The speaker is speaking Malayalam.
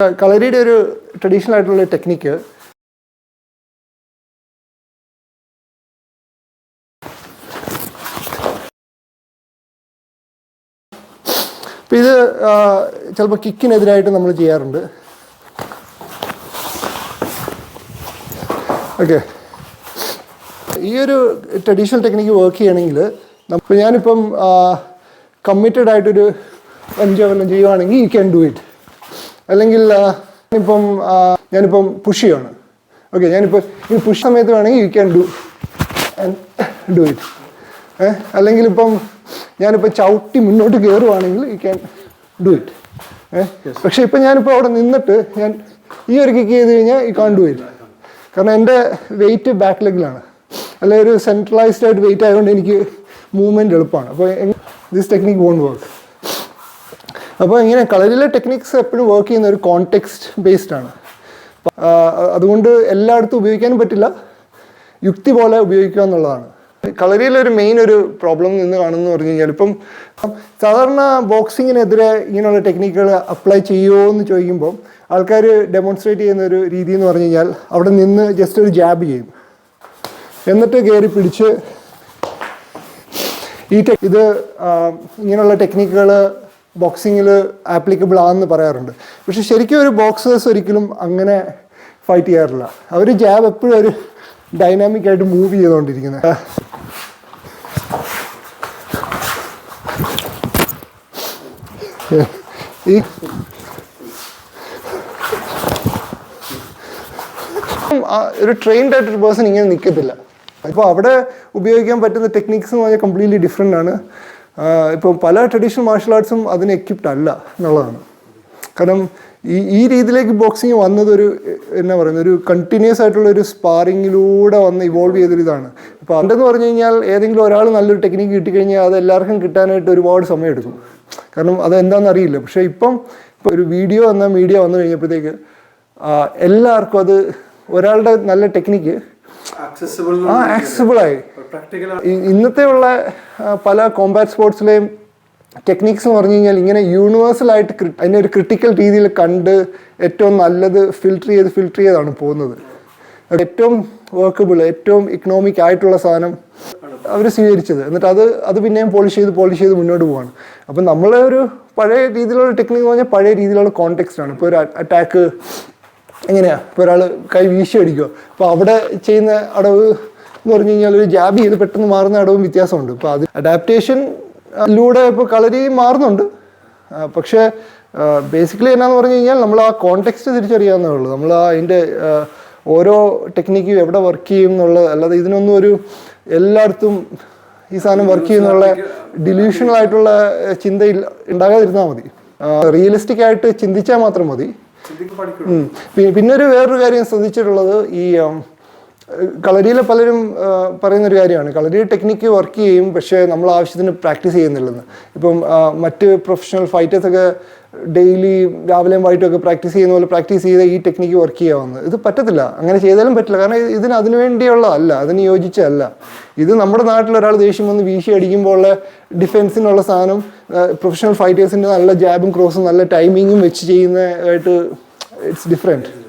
കളരിയുടെ ഒരു ട്രഡീഷണൽ ആയിട്ടുള്ള ടെക്നിക്ക് ഇത് ചിലപ്പോൾ കിക്കിനെതിരായിട്ട് നമ്മൾ ചെയ്യാറുണ്ട്. ഓക്കെ ഈ ഒരു ട്രഡീഷണൽ ടെക്നിക്ക് വർക്ക് ചെയ്യണമെങ്കിൽ നമുക്ക് ഞാനിപ്പം കമ്മിറ്റഡ് ആയിട്ടൊരു അഞ്ചോ കൊല്ലം ചെയ്യുവാണെങ്കിൽ യു ക്യാൻ ഡു ഇറ്റ് അല്ലെങ്കിൽ ഇപ്പം ഞാനിപ്പം പുഷ് ചെയ്യാണ്. ഓക്കെ ഞാനിപ്പോൾ ഈ പുഷ് സമയത്ത് വേണമെങ്കിൽ you can do do it uh അല്ലെങ്കിൽ ഇപ്പം ഞാനിപ്പോൾ ചവിട്ടി മുന്നോട്ട് കയറുവാണെങ്കിൽ you can do it uh പക്ഷേ ഇപ്പം ഞാനിപ്പോൾ അവിടെ നിന്നിട്ട് ഞാൻ ഈ ഒരു കിക്ക് ചെയ്ത് കഴിഞ്ഞാൽ ഈ കാൺ ഡു ഇറ്റ് കാരണം എന്റെ വെയിറ്റ് ബാക്ക് ലെഗിലാണ് അല്ലെങ്കിൽ ഒരു സെൻട്രലൈസ്ഡ് ആയിട്ട് വെയിറ്റ് ആയതുകൊണ്ട് എനിക്ക് മൂവ്മെന്റ് എളുപ്പമാണ്. അപ്പോൾ ദിസ് ടെക്നിക്ക് വോണ്ട് വർക്ക് അപ്പോൾ ഇങ്ങനെ കളരിലെ ടെക്നിക്സ് എപ്പോഴും വർക്ക് ചെയ്യുന്ന ഒരു കോണ്ടെക്സ്റ്റ് ബേസ്ഡ് ആണ്. അതുകൊണ്ട് എല്ലായിടത്തും ഉപയോഗിക്കാനും പറ്റില്ല. യുക്തി പോലെ ഉപയോഗിക്കുക എന്നുള്ളതാണ്. കളരിയിലെ ഒരു മെയിൻ ഒരു പ്രോബ്ലം നിന്ന് കാണുന്നു പറഞ്ഞു കഴിഞ്ഞാൽ ഇപ്പം സാധാരണ ബോക്സിങ്ങിനെതിരെ ഇങ്ങനെയുള്ള ടെക്നിക്കുകൾ അപ്ലൈ ചെയ്യുമോ എന്ന് ചോദിക്കുമ്പോൾ ആൾക്കാർ ഡെമോൺസ്ട്രേറ്റ് ചെയ്യുന്ന ഒരു രീതി എന്ന് പറഞ്ഞു കഴിഞ്ഞാൽ അവിടെ നിന്ന് ജസ്റ്റ് ഒരു ജാബ് ചെയ്യും. എന്നിട്ട് കയറി പിടിച്ച് ഈ ഇത് ഇങ്ങനെയുള്ള ടെക്നിക്കുകൾ ബോക്സിങ്ങിൽ ആപ്ലിക്കബിൾ ആണെന്ന് പറയാറുണ്ട്. പക്ഷെ ശരിക്കും ഒരു ബോക്സേഴ്സ് ഒരിക്കലും അങ്ങനെ ഫൈറ്റ് ചെയ്യാറില്ല. അവർ ജാബ് എപ്പോഴും ഒരു ഡൈനാമിക് ആയിട്ട് മൂവ് ചെയ്തുകൊണ്ടിരിക്കുന്നത് ഈ ഒരു ട്രെയിൻഡ് ആയിട്ടൊരു പേഴ്സൺ ഇങ്ങനെ നിൽക്കത്തില്ല അപ്പോൾ അവിടെ ഉപയോഗിക്കാൻ പറ്റുന്ന ടെക്നിക്സ് എന്ന് പറഞ്ഞാൽ കംപ്ലീറ്റ്ലി ഡിഫറെന്റ് ആണ്. ഇപ്പോൾ പല ട്രഡീഷണൽ മാർഷൽ ആർട്സും അതിന് എക്യുപ്ഡ് അല്ല എന്നുള്ളതാണ്. കാരണം ഈ ഈ രീതിയിലേക്ക് ബോക്സിങ് വന്നതൊരു എന്നാ പറയുന്നത് ഒരു കണ്ടിന്യൂസ് ആയിട്ടുള്ള ഒരു സ്പാറിങ്ങിലൂടെ വന്ന് ഇവോൾവ് ചെയ്തൊരു ഇതാണ്. ഇപ്പോൾ അതെന്ന് പറഞ്ഞു കഴിഞ്ഞാൽ ഏതെങ്കിലും ഒരാൾ നല്ലൊരു ടെക്നിക്ക് കിട്ടിക്കഴിഞ്ഞാൽ അത് എല്ലാവർക്കും കിട്ടാനായിട്ട് ഒരുപാട് സമയം എടുക്കും. കാരണം അത് എന്താണെന്ന് അറിയില്ല. പക്ഷേ ഇപ്പം ഇപ്പോൾ ഒരു വീഡിയോ എന്ന മീഡിയ വന്നു കഴിഞ്ഞപ്പോഴത്തേക്ക് എല്ലാവർക്കും അത് ഒരാളുടെ നല്ല ടെക്നിക്ക് ആ ആക്സസിബിൾ ആയി. ഇന്നത്തെ ഉള്ള പല കോമ്പാറ്റ് സ്പോർട്സിലെയും ടെക്നിക്സ് എന്ന് പറഞ്ഞു കഴിഞ്ഞാൽ ഇങ്ങനെ യൂണിവേഴ്സൽ ആയിട്ട് അതിനെ ഒരു ക്രിട്ടിക്കൽ രീതിയിൽ കണ്ട് ഏറ്റവും നല്ലത് ഫിൽട്ടർ ചെയ്ത് ഫിൽട്ടർ ചെയ്താണ് പോകുന്നത്. ഏറ്റവും വർക്കബിൾ ഏറ്റവും ഇക്കണോമിക് ആയിട്ടുള്ള സാധനം അവർ സ്വീകരിച്ചത്. എന്നിട്ട് അത് അത് പിന്നെയും പോളിഷ് ചെയ്ത് പോളിഷ് ചെയ്ത് മുന്നോട്ട് പോവാണ്. അപ്പം നമ്മളെ ഒരു പഴയ രീതിയിലുള്ള ടെക്നിക്ക് എന്ന് പറഞ്ഞാൽ പഴയ രീതിയിലുള്ള കോണ്ടെക്സ്റ്റ് ആണ്. ഇപ്പോൾ ഒരു അറ്റാക്ക് എങ്ങനെയാ ഇപ്പോൾ ഒരാൾ കൈ വീശി അടിക്കുക. അപ്പോൾ അവിടെ ചെയ്യുന്ന അടവ് എന്ന് പറഞ്ഞു കഴിഞ്ഞാൽ ഒരു ജാബ് ചെയ്ത് പെട്ടെന്ന് മാറുന്ന ഇടവും വ്യത്യാസമുണ്ട്. ഇപ്പോൾ അത് അഡാപ്റ്റേഷനിലൂടെ ഇപ്പോൾ കളരി മാറുന്നുണ്ട്. പക്ഷേ ബേസിക്കലി എന്നാന്ന് പറഞ്ഞു കഴിഞ്ഞാൽ നമ്മൾ ആ കോണ്ടെക്സ്റ്റ് തിരിച്ചറിയാവുന്നേ ഉള്ളൂ. നമ്മൾ ആ അതിന്റെ ഓരോ ടെക്നിക്കും എവിടെ വർക്ക് ചെയ്യും എന്നുള്ളത് അല്ലാതെ ഇതിനൊന്നും ഒരു എല്ലായിടത്തും ഈ സാധനം വർക്ക് ചെയ്യുന്നുള്ള ഡിലൂഷണൽ ആയിട്ടുള്ള ചിന്ത ഉണ്ടാകാതിരുന്നാൽ മതി. റിയലിസ്റ്റിക് ആയിട്ട് ചിന്തിച്ചാൽ മാത്രം മതി. പിന്നെ ഒരു വേറൊരു കാര്യം ശ്രദ്ധിച്ചിട്ടുള്ളത് ഈ കളരിയിലെ പലരും പറയുന്ന പറയുന്നൊരു കാര്യമാണ്. കളരി ടെക്നിക്ക് വർക്ക് ചെയ്യും പക്ഷേ നമ്മൾ ആവശ്യത്തിന് പ്രാക്ടീസ് ചെയ്യുന്നില്ലെന്ന്. ഇപ്പം മറ്റ് പ്രൊഫഷണൽ ഫൈറ്റേഴ്സൊക്കെ ഡെയിലി രാവിലെയും വൈകിട്ടും ഒക്കെ പ്രാക്ടീസ് ചെയ്യുന്ന പോലെ പ്രാക്ടീസ് ചെയ്ത് ഈ ടെക്നിക്ക് വർക്ക് ചെയ്യാവുന്നത്. ഇത് പറ്റത്തില്ല. അങ്ങനെ ചെയ്താലും പറ്റില്ല. കാരണം ഇത് ഇതിന് അതിനു വേണ്ടിയുള്ളതല്ല അതിന് യോജിച്ചല്ല ഇത് നമ്മുടെ നാട്ടിൽ ഒരാൾ ദേഷ്യം വന്ന് വീശി അടിക്കുമ്പോൾ ഉള്ള ഡിഫെൻസിനുള്ള സാധനം പ്രൊഫഷണൽ ഫൈറ്റേഴ്സിന്റെ നല്ല ജാബും ക്രോസും നല്ല ടൈമിങ്ങും വെച്ച് ചെയ്യുന്നതായിട്ട് ഇറ്റ്സ് ഡിഫറെന്റ്